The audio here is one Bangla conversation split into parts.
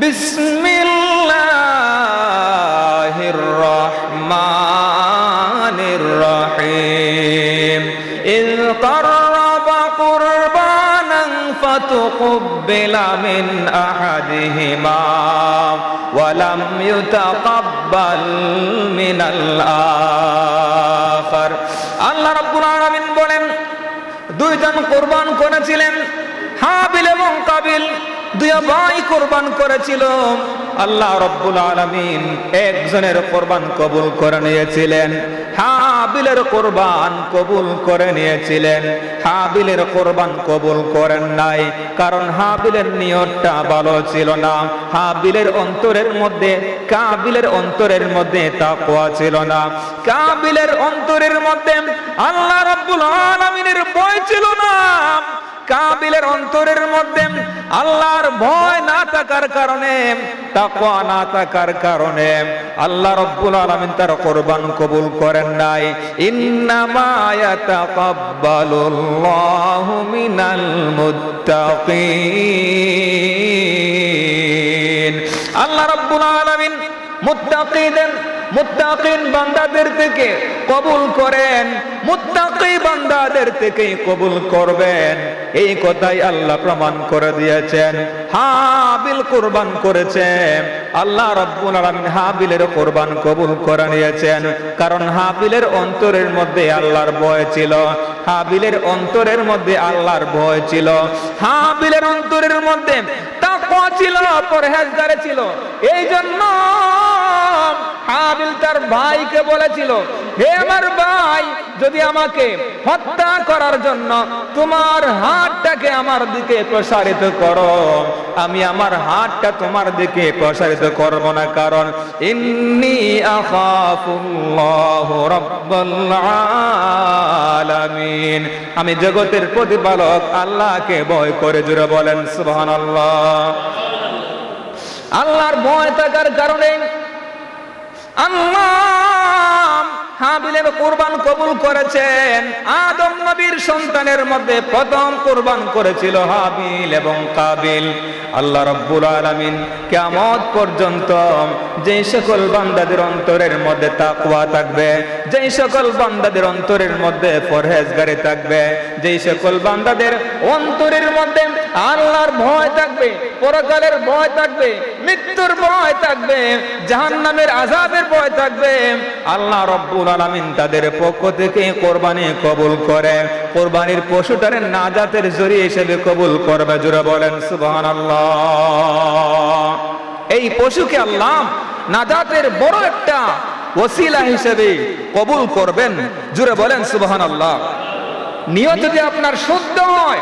বিসমিল্লাহির রহমানির রহিম إذ قرب قربانا فتقبل من أحدهما ولم يتقبل من الآخر আল্লাহ রাব্বুল আলামিন বলেন দুইজন কোরবান করেছিলেন হাবিল এবং কাবিল দুই ভাই কোরবান করেছিল। আল্লাহ রব্বুল আলামিন একজনের কোরবান কবুল করে নিয়েছিলেন। হাবিলের কোরবান কবুল করে নিয়েছিলেন। হাবিলের কোরবান কবুল করেন নাই, কারণ হাবিলের নিয়তটা ভালো ছিল না। হাবিলের অন্তরের মধ্যে, কাবিলের অন্তরের মধ্যে তাকওয়া ছিল না। কাবিলের অন্তরের মধ্যে আল্লাহ রাব্বুল আলামিনের ভয় ছিল না। কাবিলের অন্তরের মধ্যে আল্লাহর ভয় না থাকার কারণে, তাকওয়া না থাকার কারণে আল্লাহ রব্বুল আলামিন তার কোরবান কবুল করেন নাই। ইন্নামা ইয়াতাকাব্বালুল্লাহু মিনাল মুত্তাকিন। আল্লাহ রব্বুল আলামিন মুত্তাকিদের মুত্তাকিন বান্দাদের থেকে কবুল করেন, মুত্তাকি বান্দাদের থেকে কবুল করবেন। এই কথাই আল্লাহ প্রমাণ করে দিয়েছেন। হাবিল কুরবান করেছেন। আল্লাহ রাব্বুল আলামিন হাবিলের কুরবান কবুল করে নিয়েছেন। কারণ হাবিলের অন্তরের মধ্যে আল্লাহর ভয় ছিল। হাবিলের অন্তরের মধ্যে আল্লাহর ভয় ছিল। হাবিলের অন্তরের মধ্যে তাকওয়া ছিল, পরহেজগারে ছিল। এই জন্য হাবিল তার ভাইকে বলেছিল, হে আমার ভাই, যদি আমাকে হত্যা করার জন্য তোমার হাতটাকে আমার দিকে প্রসারিত করো, আমি আমার হাতটা তোমার দিকে প্রসারিত করব না, কারণ ইন্নি আখাফুল্লাহ রাব্বুল আলামিন। আমি জগতের প্রতিপালক আল্লাহকে ভয় করে জুড়ে বলেন, সুবহানাল্লাহ। আল্লাহর ভয় থাকার কারণে আল্লাহ হাবিলের কোরবান কবুল করেছেন। আদম নবীর সন্তানের মধ্যে প্রথম কোরবান করেছিল হাবিল এবং কাবিল। আল্লাহ রব্বুল আলামিন কিয়ামত পর্যন্ত যে সকল বান্দাদের অন্তরের মধ্যে তাকওয়া থাকবে, যেই সকল বান্দাদের অন্তরের মধ্যে পরহেজগারি থাকবে, যেই সকল বান্দাদের অন্তরের মধ্যে আল্লাহর ভয় থাকবে, পরকালের ভয় থাকবে, মৃত্যুর ভয় থাকবে, জাহান্নামের আযাবের ভয় থাকবে। আল্লাহ রব্বুল আলামিন তাদের পক্ষ থেকে কোরবানি কবুল করে। কোরবানির পশুটারে নাজাতের জরিয়ে হিসেবে কবুল করবে জুড়ে বলেন, সুবহানাল্লাহ। এই পশুকে আল্লাহ নাজাতের বড় একটা ওসিলা হিসেবে কবুল করবেন জুড়ে বলেন, সুবহানাল্লাহ। নিয়ত যদি আপনার শুদ্ধ হয়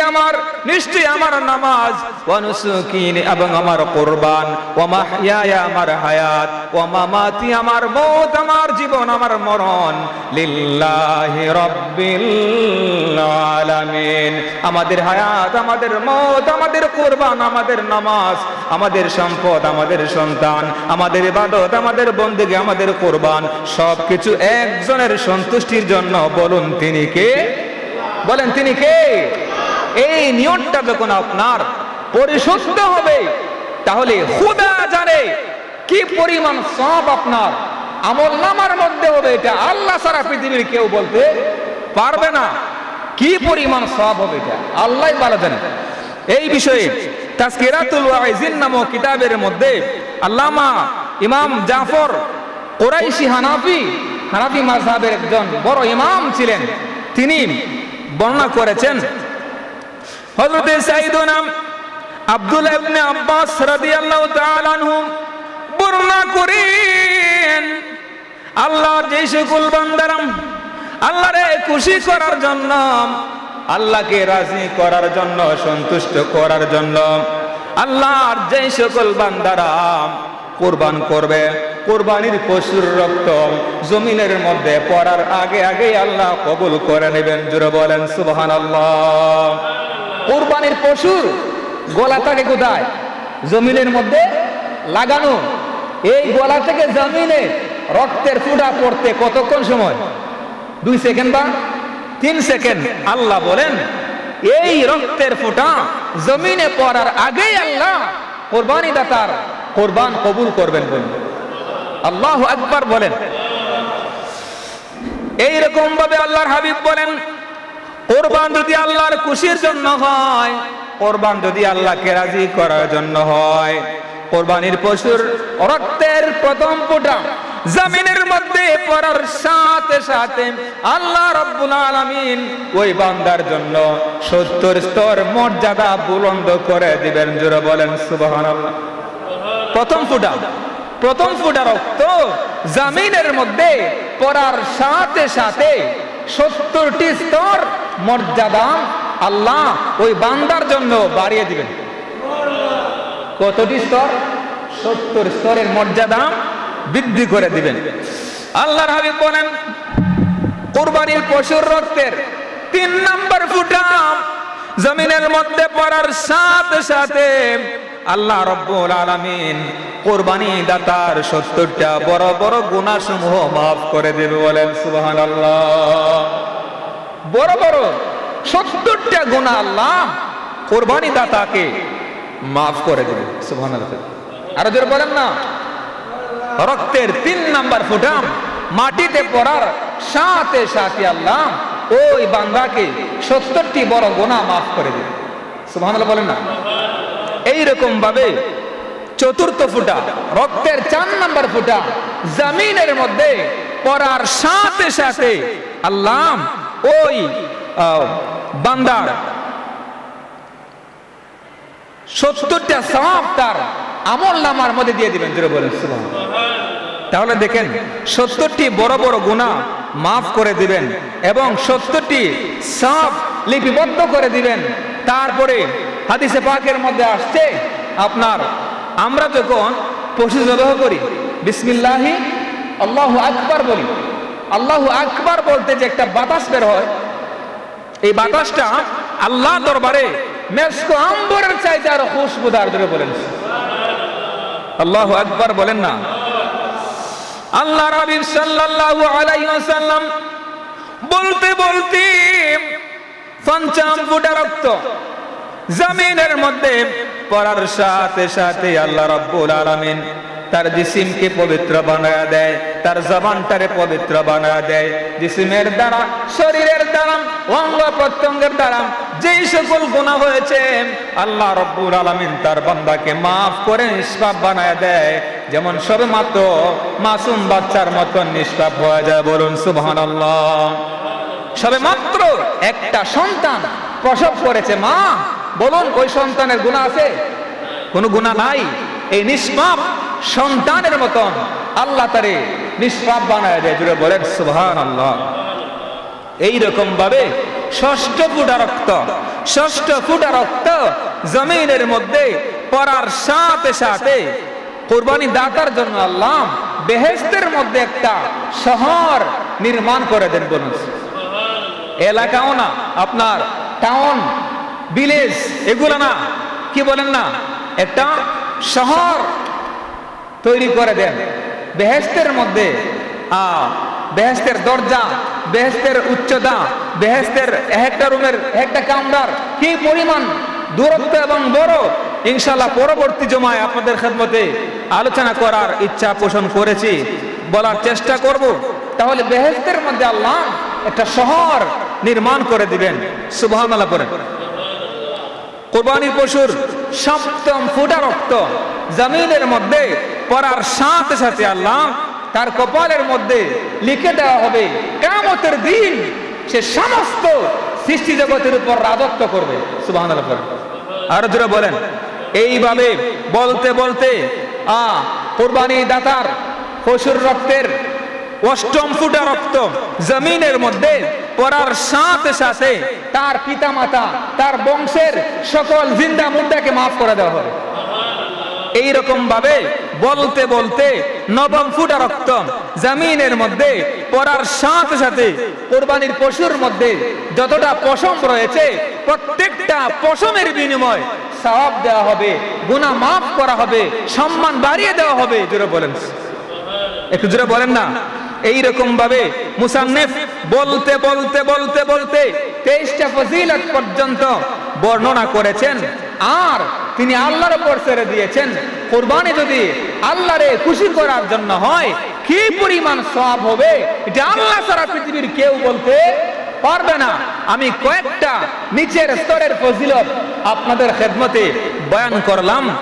আমার আমার নামাজ। এবং আমার আমার হায়াত। আমার আমার জীবন, আমার মরণ। আমাদের হায়াত, আমাদের মৌত, আমাদের কুরবান, আমাদের নামাজ, আমাদের সম্পদ, আমাদের সন্তান, আমাদের ইবাদত, আমাদের বন্দেগী, আমাদের কোরবান, সবকিছু একজনের সন্তুষ্টির জন্য বলুন তিনি কে? বলেন, তিনি কে? এই নিয়তটা যখন আপনার পরিশুদ্ধ হবে, তাহলে খুদা জানে কি পরিমাণ সব আপনার। আমল নামার মধ্যে হবে এটা। আল্লাহ সারা পৃথিবীর কেউ বলতে পারবে না কি পরিমাণ সব হবে এটা। আল্লাহ ভালো জানে। এই বিষয়ে তাসকিরাতুল ওয়াইজিন নামক কিতাবের মধ্যে আল্লামা ইমাম জাফর কোরাইশি হানাফি হানাফি মাযহাবের একজন বড় ইমাম ছিলেন। তিনি বর্ণনা করেছেন। হযরতে সাইদুনা আব্দুল্লাহ ইবনে আব্বাস রাদিয়াল্লাহু তাআলা আনহু বর্ণনা করেন আল্লাহর যে সকল বান্দারাম আল্লাহরে খুশি করার জন্য, আল্লাহকে রাজি করার জন্য, সন্তুষ্ট করার জন্য, আল্লাহর যে সকল বান্দারা কোরবান করবে। কোরবানির পশুর রক্ত জমিনের মধ্যে পড়ার আগে আগে আল্লাহ কবুল করে নেবেন। জুড়ে বলেন সুবহান আল্লাহ কোরবানির পশুর গলা থাকে কোথায়? জমিনের মধ্যে লাগানো। এই গলা থেকে জমিনে রক্তের ফুটা পড়তে কতক্ষণ সময়? দুই সেকেন্ড বা তিন সেকেন্ড। আল্লাহ বলেন, এই রক্তের ফুটা জমিনে পড়ার আগেই আল্লাহ কোরবানি দাতার কোরবান কবুল করবেন বলেন আল্লাহ আকবার বলেন। এই রকম ভাবে আল্লাহর হাবিব বলেন, কোরবান যদি আল্লাহর খুশির জন্য হয়, কোরবান যদি আল্লাহকে রাজি করার জন্য হয়, কোরবানির পশুর রক্তের প্রথম ফোঁটা জমিনের মধ্যে পড়ার সাথে সাথে আল্লাহ রব্বুল আলামিন ওই বান্দার জন্য সত্তর স্তর মর্যাদা বুলন্দ করে দিবেন, জোরে বলেন সুবহানাল্লাহ। প্রথম ফুটা। প্রথম ফুটা রক্ত জামিনের মধ্যে পড়ার সাথে সাথে সত্তরটি স্তর মর্যাদা আল্লাহ ওই বান্দার জন্য বাড়িয়ে দিবেন। কতটি স্তর? সত্তর স্তরের মর্যাদা বৃদ্ধি করে দিবেন। আল্লাহর হাবিব বলেন, কোরবানির পশুর রক্তের তিন নাম্বার ফুটা জমিনের মধ্যে পড়ার সাথে সাথে আল্লাহ রব্বুল আলামিন কোরবানি দাতার সত্তরটা বড় বড় গুণাসমূহ মাফ করে দেবে বলেন, সুবহানাল্লাহ। বড় বড় সত্তরটা গুণা আল্লাহ কোরবানি দাতাকে মাফ করে দেবে, সুবহানাল্লাহ। আরও জোরে বলেন না। রক্তের তিন নাম্বার ফুটাম মাটিতে পড়ার সাথে সাথে আল্লাহ ওই বান্দাকে সত্তরটি বড় গোনা মাফ করে দেবে, সুবহানাল্লাহ বলেন না। এইরকম ভাবে চতুর্থ ফুটা, রক্তের চার নাম্বার ফুটা, জমিনের মধ্যে পড়ার সাথে সাথে আল্লাহ ওই বান্দার সত্তরটা সাপ তার আমল নামার মধ্যে দিয়ে দিবেন তাহলে দেখেন, সত্তরটি বড় বড় গুণা মাফ করে দিবেন এবং সত্তরটি সাপ লিপিবদ্ধ করে দিবেন। তারপরে হাদিসে পাকের মধ্যে আসছে, আপনার, আমরা যখন পশু জবাহ করি, বিসমিল্লাহি, আল্লাহ আকবার বলি। আল্লাহু আকবার বলতে যে একটা বাতাস বের হয়, এই বাতাসটা আল্লাহ দরবারে মেসকো আম্বরের চাইতে আরও খুশবুদার ধরে বলেন। আল্লাহ আকবার বলেন না। আল্লাহ রাবিব সাল্লাল্লাহু আলাইহি ওয়াসাল্লাম বলতে বলতে পঞ্চাম ফুটা রক্ত জমিনের মধ্যে পড়ার সাথে সাথে আল্লাহ রাব্বুল আলামিন তার জিসিমকে পবিত্র বানায়া দেয়, তার জবানটারে পবিত্র বানায়া দেয়। জিসিমের দ্বারা, শরীরের দ্বারা, অঙ্গ প্রত্যঙ্গের দ্বারা যেই সকল গুণা হয়েছে, আল্লাহ রব্বুল আলামিন তার বান্দাকে মাফ করে নিষ্পাপ বানায়া দেয়। যেমন সবে মাত্র মাসুম বাচ্চার মতন নিষ্পাপ হয়ে যায়, বলুন সুবহানাল্লাহ। সবে মাত্র একটা সন্তান প্রসব করেছে মা বলুন, ওই সন্তানের গুণা আছে? কোনো গুণা নাই? এই নিষ্পাপ সন্তানের মতন আল্লাহ তারে নিষ্পাপ বানায় দেয়, জুড়ে বলেন সুবহান আল্লাহ এইরকম ভাবে ষষ্ঠ ফুটা রক্ত, ষষ্ঠ ফুটা রক্ত জমিনের মধ্যে পড়ার সাথে সাথে কোরবানি দাতার জন্য আল্লাহ বেহেস্তের মধ্যে একটা শহর নির্মাণ করে দেন বলুন। এলাকাও না, আপনার টাউন ভিলেজ এগুলো না। কি বলেন না? একটা শহর তৈরি করে দেন। বেহেস্তের মধ্যে বেহেস্তের দরজা বেহেস্তের উচ্চতা বেহেস্তের একটা রুমের একটা কামরার কি পরিমাণ দূরত্ব এবং বড়। ইনশাল্লাহ পরবর্তী জমায় আপনাদের খেদমতে আলোচনা করার ইচ্ছা পোষণ করেছি। বলার চেষ্টা করব। তাহলে বেহেস্তের মধ্যে আল্লাহ একটা শহর নির্মাণ করে দিবেন। শুভ সুবহানাল্লাহ করেন কোরবানির পশুর সপ্তম ফুটা রক্ত জমিনের মধ্যে পড়ার সাথে সাথে আল্লাহ তার কপালের মধ্যে লিখে দেওয়া হবে কামতের দিন সে সমস্ত সৃষ্টি জগতের উপর রাজত্ব করবে। সুবাহ আর জোরে বলেন, এইভাবে বলতে বলতে আ কোরবানি দাতার পশুর রক্তের অষ্টম ফুটা রক্ত জমিনের মধ্যে পড়ার সাথে সাথে তার পিতা মাতা তার বংশের সকল জিন্দা মুদ্দাকে মাফ করে দেওয়া হবে। এই রকম ভাবে বলতে বলতে নবম ফুটা রক্ত জামিনের মধ্যে পড়ার সাথে সাথে কোরবানির পশুর মধ্যে যতটা পশম রয়েছে, প্রত্যেকটা পশমের বিনিময় সওয়াব দেওয়া হবে, গুনাহ মাফ করা হবে, সম্মান বাড়িয়ে দেওয়া হবে। জোরে বলেন। একটু জোরে বলেন না। এই রকম ভাবে মুসান্নেফ বলতে বলতে বলতে বলতে তেইশটা ফজিলত পর্যন্ত বর্ণনা করেছেন। আর তিনি আল্লাহর উপর ছেড়ে দিয়েছেন। কোরবানি যদি আল্লাহরে খুশি করার জন্য হয়, কি পরিমাণ সওয়াব হবে, এটা আল্লাহ সারা পৃথিবীর কেউ বলতে পারবে না। আমি কয়েকটা নিচের স্তরের ফজিলত আপনাদের খেদমতে বয়ান করলাম।